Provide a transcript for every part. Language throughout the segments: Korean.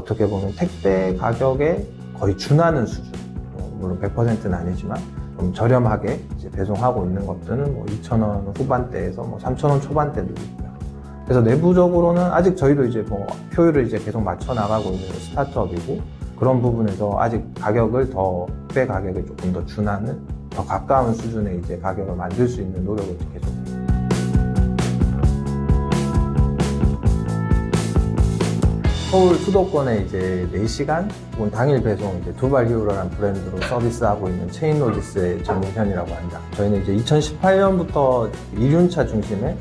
어떻게 보면 택배 가격에 거의 준하는 수준. 어, 물론 100%는 아니지만 좀 저렴하게 이제 배송하고 있는 것들은 뭐 2,000원 후반대에서 뭐 3,000원 초반대도 있고요. 그래서 내부적으로는 아직 저희도 이제 뭐 효율을 이제 계속 맞춰 나가고 있는 스타트업이고 그런 부분에서 아직 가격을 더 택배 가격에 조금 더 준하는 더 가까운 수준의 이제 가격을 만들 수 있는 노력을 계속 서울 수도권에 이제 4시간 혹은 당일 배송 이제 두발 히어로라는 브랜드로 서비스하고 있는 체인 로지스의 전민현이라고 합니다. 저희는 이제 2018년부터 이륜차 중심의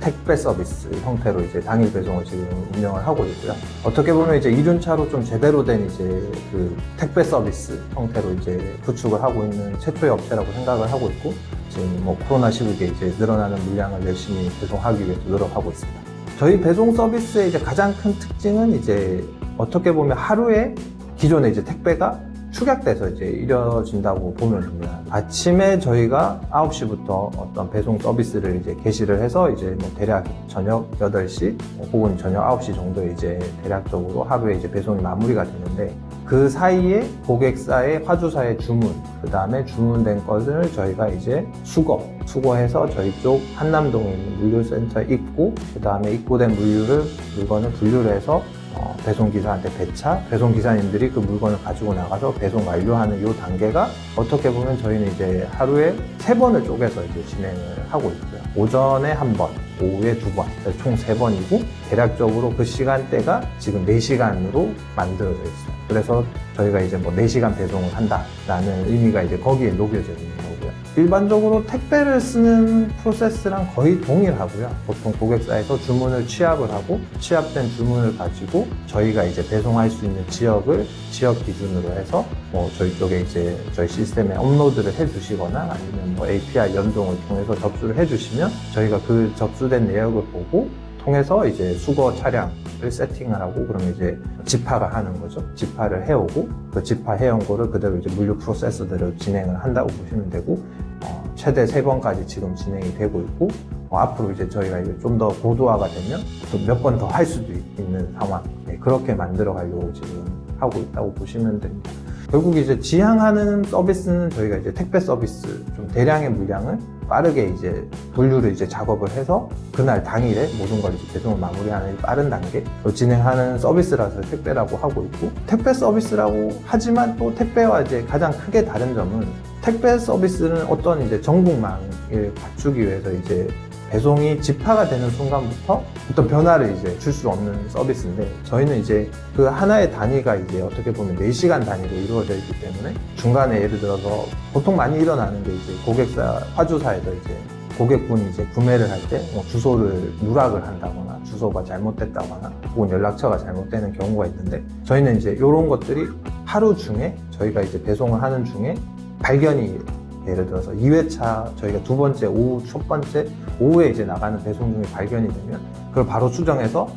택배 서비스 형태로 이제 당일 배송을 지금 운영을 하고 있고요. 어떻게 보면 이제 이륜차로 좀 제대로 된 이제 그 택배 서비스 형태로 이제 구축을 하고 있는 최초의 업체라고 생각을 하고 있고 지금 뭐 코로나 시국에 이제 늘어나는 물량을 열심히 배송하기 위해서 노력하고 있습니다. 저희 배송 서비스의 이제 가장 큰 특징은 이제 어떻게 보면 하루에 기존의 이제 택배가 축약돼서 이제 이뤄진다고 보면 됩니다. 아침에 저희가 9시부터 어떤 배송 서비스를 이제 개시를 해서 이제 뭐 대략 저녁 8시 혹은 저녁 9시 정도에 이제 대략적으로 하루에 이제 배송이 마무리가 되는데 그 사이에 고객사의 화주사의 주문, 그 다음에 주문된 것을 저희가 이제 수거, 수거해서 저희 쪽 한남동에 있는 물류센터에 입고, 그 다음에 입고된 물류를, 물건을 분류를 해서 어, 배송기사한테 배차, 배송기사님들이 그 물건을 가지고 나가서 배송 완료하는 이 단계가 어떻게 보면 저희는 이제 하루에 세 번을 쪼개서 이제 진행을 하고 있고요. 오전에 한 번, 오후에 두 번, 총 세 번이고, 대략적으로 그 시간대가 지금 4시간으로 만들어져 있어요. 그래서 저희가 이제 뭐 4시간 배송을 한다라는 의미가 이제 거기에 녹여져 있는 거고요. 일반적으로 택배를 쓰는 프로세스랑 거의 동일하고요. 보통 고객사에서 주문을 취합을 하고 취합된 주문을 가지고 저희가 이제 배송할 수 있는 지역을 지역 기준으로 해서 뭐 저희 쪽에 이제 저희 시스템에 업로드를 해주시거나 아니면 뭐 API 연동을 통해서 접수를 해주시면 저희가 그 접수된 내역을 보고 통해서 이제 수거 차량 을 세팅을 하고 그러면 이제 집화가 하는 거죠. 집화를 해오고 그 집화 해온 거를 그대로 이제 물류 프로세스대로 진행을 한다고 보시면 되고 어, 최대 세 번까지 지금 진행이 되고 있고 어, 앞으로 이제 저희가 이제 좀 더 고도화가 되면 또 몇 번 더 할 수도 있는 상황 네, 그렇게 만들어 가려고 지금 하고 있다고 보시면 됩니다. 결국 이제 지향하는 서비스는 저희가 이제 택배 서비스 좀 대량의 물량을 빠르게 이제 분류를 이제 작업을 해서 그날 당일에 모든 걸 이제 배송을 마무리하는 빠른 단계로 진행하는 서비스라서 택배라고 하고 있고 택배 서비스라고 하지만 또 택배와 이제 가장 크게 다른 점은 택배 서비스는 어떤 이제 정북망을 갖추기 위해서 이제 배송이 집화가 되는 순간부터 어떤 변화를 이제 줄 수 없는 서비스인데 저희는 이제 그 하나의 단위가 이제 어떻게 보면 4시간 단위로 이루어져 있기 때문에 중간에 예를 들어서 보통 많이 일어나는 게 이제 고객사 화주사에서 이제 고객분이 이제 구매를 할때뭐 주소를 누락을 한다거나 주소가 잘못됐다거나 혹은 연락처가 잘못되는 경우가 있는데 저희는 이제 이런 것들이 하루 중에 저희가 이제 배송을 하는 중에 발견이 예를 들어서 2회차 저희가 두 번째 오후 첫 번째 오후에 이제 나가는 배송 중에 발견이 되면 그걸 바로 수정해서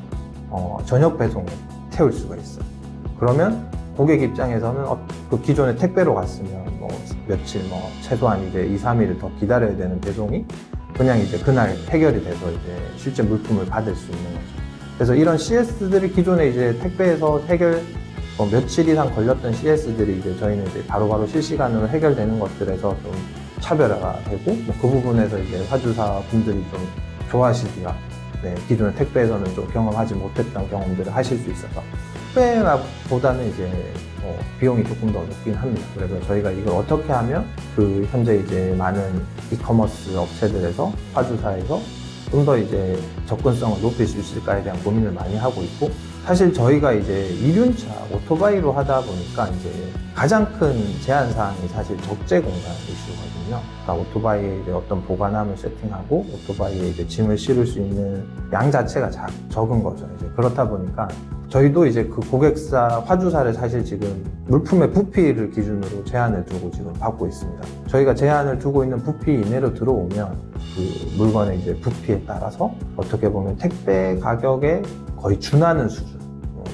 어, 저녁 배송에 태울 수가 있어요. 그러면 고객 입장에서는 어, 그 기존에 택배로 갔으면 뭐 며칠 뭐 최소한 이제 2, 3일을 더 기다려야 되는 배송이 그냥 이제 그날 해결이 돼서 이제 실제 물품을 받을 수 있는 거죠. 그래서 이런 CS들이 기존에 이제 택배에서 해결 뭐 며칠 이상 걸렸던 CS들이 이제 저희는 이제 바로바로 실시간으로 해결되는 것들에서 좀 차별화가 되고 뭐 그 부분에서 이제 화주사 분들이 좀 좋아하시기가 네, 기존의 택배에서는 좀 경험하지 못했던 경험들을 하실 수 있어서 택배보다는 이제 어, 비용이 조금 더 높긴 합니다. 그래서 저희가 이걸 어떻게 하면 그 현재 이제 많은 이커머스 업체들에서 화주사에서 좀 더 이제 접근성을 높일 수 있을까에 대한 고민을 많이 하고 있고 사실 저희가 이제 이륜차 오토바이로 하다 보니까 이제 가장 큰 제한 사항이 사실 적재 공간 이슈거든요. 그러니까 오토바이에 이제 어떤 보관함을 세팅하고 오토바이에 이제 짐을 실을 수 있는 양 자체가 작, 적은 거죠. 이제 그렇다 보니까 저희도 이제 그 고객사 화주사를 사실 지금 물품의 부피를 기준으로 제한을 두고 지금 받고 있습니다. 저희가 제한을 두고 있는 부피 이내로 들어오면 그 물건의 이제 부피에 따라서 어떻게 보면 택배 가격에 거의 준하는 수준.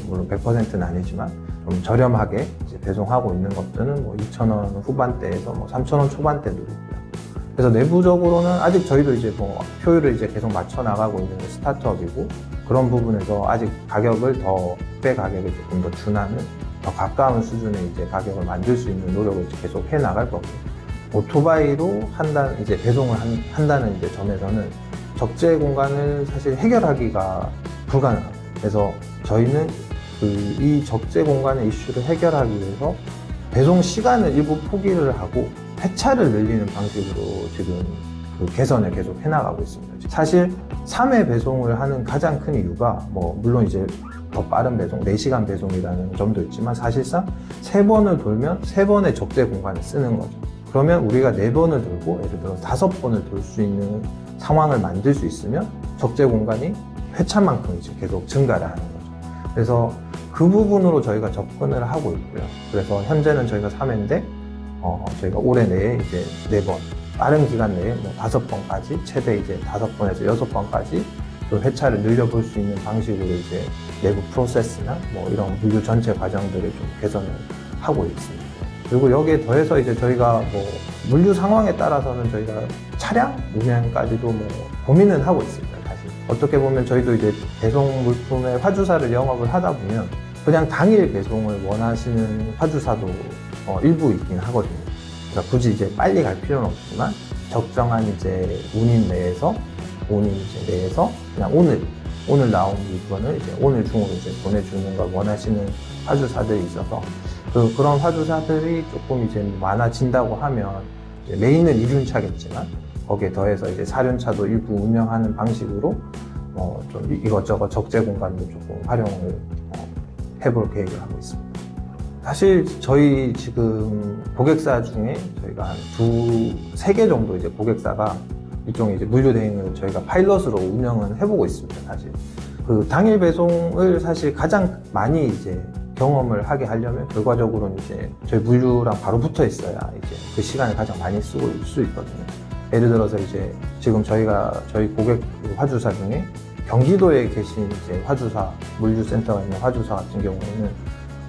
뭐 물론 100%는 아니지만 좀 저렴하게 이제 배송하고 있는 것들은 뭐 2,000원 후반대에서 뭐 3,000원 초반대도 있고요. 그래서 내부적으로는 아직 저희도 이제 뭐 효율을 이제 계속 맞춰 나가고 있는 스타트업이고 그런 부분에서 아직 가격을 더 배 가격에 조금 더 준하는 더 가까운 수준의 이제 가격을 만들 수 있는 노력을 계속 해 나갈 거고 오토바이로 한다 이제 배송을 한, 한다는 이제 점에서는 적재 공간을 사실 해결하기가 불가능합니다. 그래서 저희는 그 이 적재 공간의 이슈를 해결하기 위해서 배송 시간을 일부 포기를 하고 회차를 늘리는 방식으로 지금 그 개선을 계속 해나가고 있습니다. 사실 3회 배송을 하는 가장 큰 이유가 뭐 물론 이제 더 빠른 배송, 4시간 배송이라는 점도 있지만 사실상 3번을 돌면 3번의 적재 공간을 쓰는 거죠. 그러면 우리가 4번을 돌고 예를 들어 5번을 돌 수 있는 상황을 만들 수 있으면 적재 공간이 회차만큼 이제 계속 증가를 하는 거죠. 그래서 그 부분으로 저희가 접근을 하고 있고요. 그래서 현재는 저희가 3회인데 어, 저희가 올해 내에 이제 4번, 빠른 기간 내에 뭐 5번까지, 최대 이제 5번에서 6번까지 또 회차를 늘려볼 수 있는 방식으로 이제 내부 프로세스나 뭐 이런 물류 전체 과정들을 좀 개선을 하고 있습니다. 그리고 여기에 더해서 이제 저희가 뭐 물류 상황에 따라서는 저희가 차량 운행까지도 뭐 고민은 하고 있습니다. 어떻게 보면 저희도 이제 배송 물품의 화주사를 영업을 하다 보면 그냥 당일 배송을 원하시는 화주사도 어, 일부 있긴 하거든요. 그러니까 굳이 이제 빨리 갈 필요는 없지만 적정한 이제 운임 내에서 운임 이제 내에서 그냥 오늘 오늘 나온 물건을 이제 오늘 중으로 이제 보내주는 걸 원하시는 화주사들이 있어서 그, 그런 화주사들이 조금 이제 많아진다고 하면 메인은 2륜차겠지만 거기에 더해서 이제 4륜차도 일부 운영하는 방식으로 어, 좀 이- 이것저것 적재 공간도 조금 활용을 어, 해볼 계획을 하고 있습니다. 사실 저희 지금 고객사 중에 저희가 한 두, 세 개 정도 이제 고객사가 일종의 이제 물류 대행을 저희가 파일럿으로 운영을 해보고 있습니다, 사실. 그 당일 배송을 사실 가장 많이 이제 경험을 하게 하려면 결과적으로는 이제 저희 물류랑 바로 붙어 있어야 이제 그 시간을 가장 많이 쓰고 있을 수 있거든요. 예를 들어서 이제 지금 저희가 저희 고객 그 화주사 중에 경기도에 계신 이제 화주사 물류센터가 있는 화주사 같은 경우에는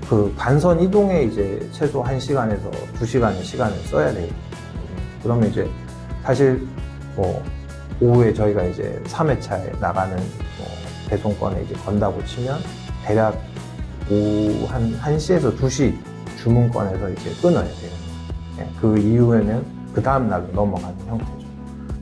그 단선 이동에 이제 최소 1시간에서 2시간의 시간을 써야 돼요. 그러면 이제 사실 뭐 오후에 저희가 이제 3회차에 나가는 뭐 배송권에 이제 건다고 치면 대략 오후 한 1시에서 2시 주문권에서 이제 끊어야 돼요. 예, 그 이후에는 그 다음날로 넘어가는 형태죠.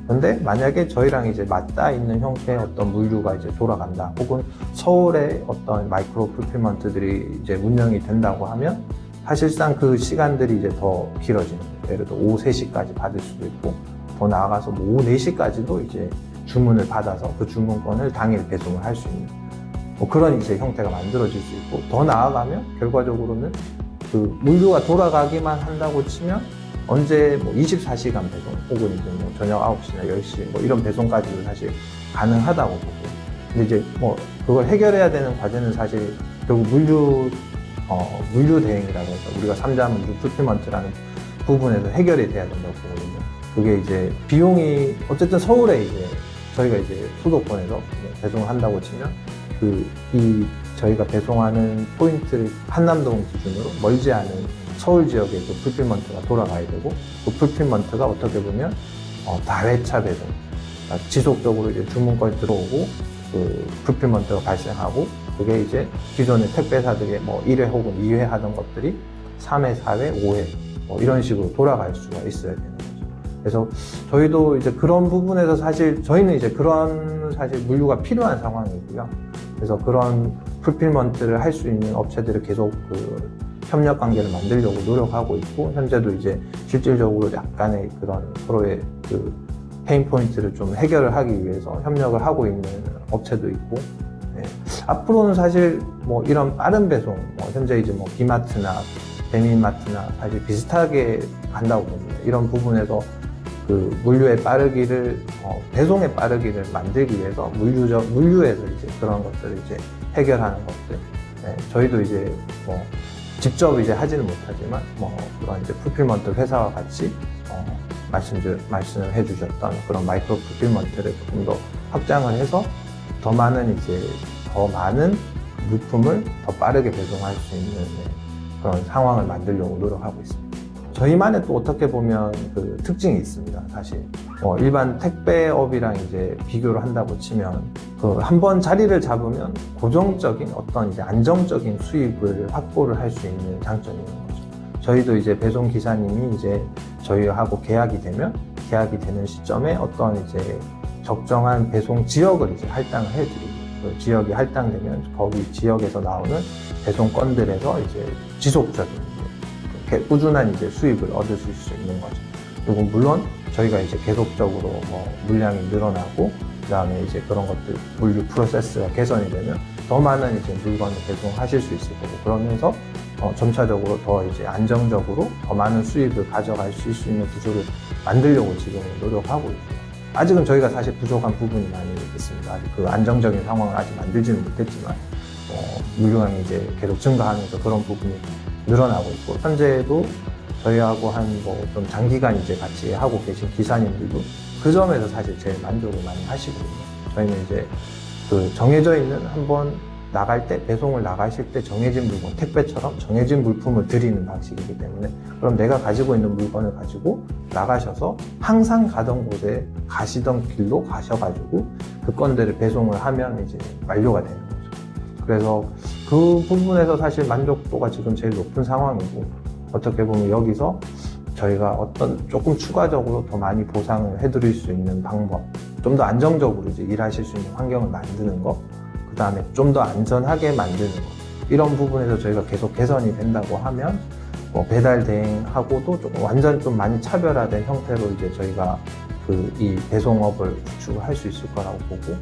근데 만약에 저희랑 이제 맞닿아 있는 형태의 어떤 물류가 이제 돌아간다 혹은 서울의 어떤 마이크로 풀필먼트들이 이제 운영이 된다고 하면 사실상 그 시간들이 이제 더 길어지는 거예요. 예를 들어 오후 3시까지 받을 수도 있고 더 나아가서 뭐 오후 4시까지도 이제 주문을 받아서 그 주문권을 당일 배송을 할 수 있는 뭐 그런 이제 형태가 만들어질 수 있고 더 나아가면 결과적으로는 그 물류가 돌아가기만 한다고 치면 언제 뭐 24시간 배송 혹은 이제 뭐 저녁 9시나 10시 뭐 이런 배송까지도 사실 가능하다고 보고 근데 이제 뭐 그걸 해결해야 되는 과제는 사실 결국 물류 어 물류 대행이라고 해서 우리가 삼자 물류 풀피먼트라는 부분에서 해결이 돼야 된다고 보거든요. 그게 이제 비용이 어쨌든 서울에 이제 저희가 이제 수도권에서 배송을 한다고 치면 그 이 저희가 배송하는 포인트를 한남동 기준으로 멀지 않은 서울 지역에 그 풀필먼트가 돌아가야 되고 그 풀필먼트가 어떻게 보면 어, 다회차 배송 그러니까 지속적으로 이제 주문권이 들어오고 그 풀필먼트가 발생하고 그게 이제 기존의 택배사들이 뭐 1회 혹은 2회 하던 것들이 3회, 4회, 5회 뭐 이런 식으로 돌아갈 수가 있어야 되는 거죠. 그래서 저희도 이제 그런 부분에서 사실 저희는 이제 그런 사실 물류가 필요한 상황이고요. 그래서 그런 풀필먼트를 할 수 있는 업체들을 계속 그 협력 관계를 만들려고 노력하고 있고 현재도 이제 실질적으로 약간의 그런 서로의 그 페인 포인트를 좀 해결을 하기 위해서 협력을 하고 있는 업체도 있고 예. 앞으로는 사실 뭐 이런 빠른 배송 뭐 현재 이제 뭐 비마트나 배민마트나 사실 비슷하게 간다고 봅니다. 이런 부분에서 그 물류의 빠르기를 어, 배송의 빠르기를 만들기 위해서 물류적 물류에서 이제 그런 것들을 이제 해결하는 것들. 네, 저희도 이제 뭐 직접 이제 하지는 못하지만 뭐 그런 이제 풀필먼트 회사와 같이 어, 말씀 말씀을 해주셨던 그런 마이크로 풀필먼트를 조금 더 확장을 해서 더 많은 이제 더 많은 물품을 더 빠르게 배송할 수 있는 네, 그런 상황을 만들려고 노력하고 있습니다. 저희만의 또 어떻게 보면 그 특징이 있습니다. 사실 어, 일반 택배업이랑 이제 비교를 한다고 치면 그 한 번 자리를 잡으면 고정적인 어떤 이제 안정적인 수입을 확보를 할 수 있는 장점이 있는 거죠. 저희도 이제 배송 기사님이 이제 저희하고 계약이 되면 계약이 되는 시점에 어떤 이제 적정한 배송 지역을 이제 할당을 해드리고 그 지역이 할당되면 거기 지역에서 나오는 배송 건들에서 이제 지속적인 이제 그 꾸준한 이제 수입을 얻으실 수 있는 거죠. 그리고 물론 저희가 이제 계속적으로 뭐 물량이 늘어나고 그다음에 이제 그런 것들 물류 프로세스가 개선이 되면 더 많은 이제 물건을 배송하실 수 있을 거고 그러면서 어, 점차적으로 더 이제 안정적으로 더 많은 수입을 가져갈 수 있는 구조를 만들려고 지금 노력하고 있고요. 아직은 저희가 사실 부족한 부분이 많이 있습니다. 아직 그 안정적인 상황을 아직 만들지는 못했지만 어, 물량이 이제 계속 증가하면서 그런 부분이 늘어나고 있고 현재도 저희하고 한 뭐 좀 장기간 이제 같이 하고 계신 기사님들도 그 점에서 사실 제일 만족을 많이 하시거든요. 저희는 이제 그 정해져 있는 한번 나갈 때 배송을 나가실 때 정해진 물건 택배처럼 정해진 물품을 드리는 방식이기 때문에 그럼 내가 가지고 있는 물건을 가지고 나가셔서 항상 가던 곳에 가시던 길로 가셔가지고 그 건들을 배송을 하면 이제 완료가 되는 거죠. 그래서 그 부분에서 사실 만족도가 지금 제일 높은 상황이고 어떻게 보면 여기서 저희가 어떤 조금 추가적으로 더 많이 보상을 해드릴 수 있는 방법, 좀 더 안정적으로 이제 일하실 수 있는 환경을 만드는 거, 그 다음에 좀 더 안전하게 만드는 거, 이런 부분에서 저희가 계속 개선이 된다고 하면 뭐 배달 대행하고도 조금 완전 좀 많이 차별화된 형태로 이제 저희가 그 이 배송업을 구축을 할수 있을 거라고 보고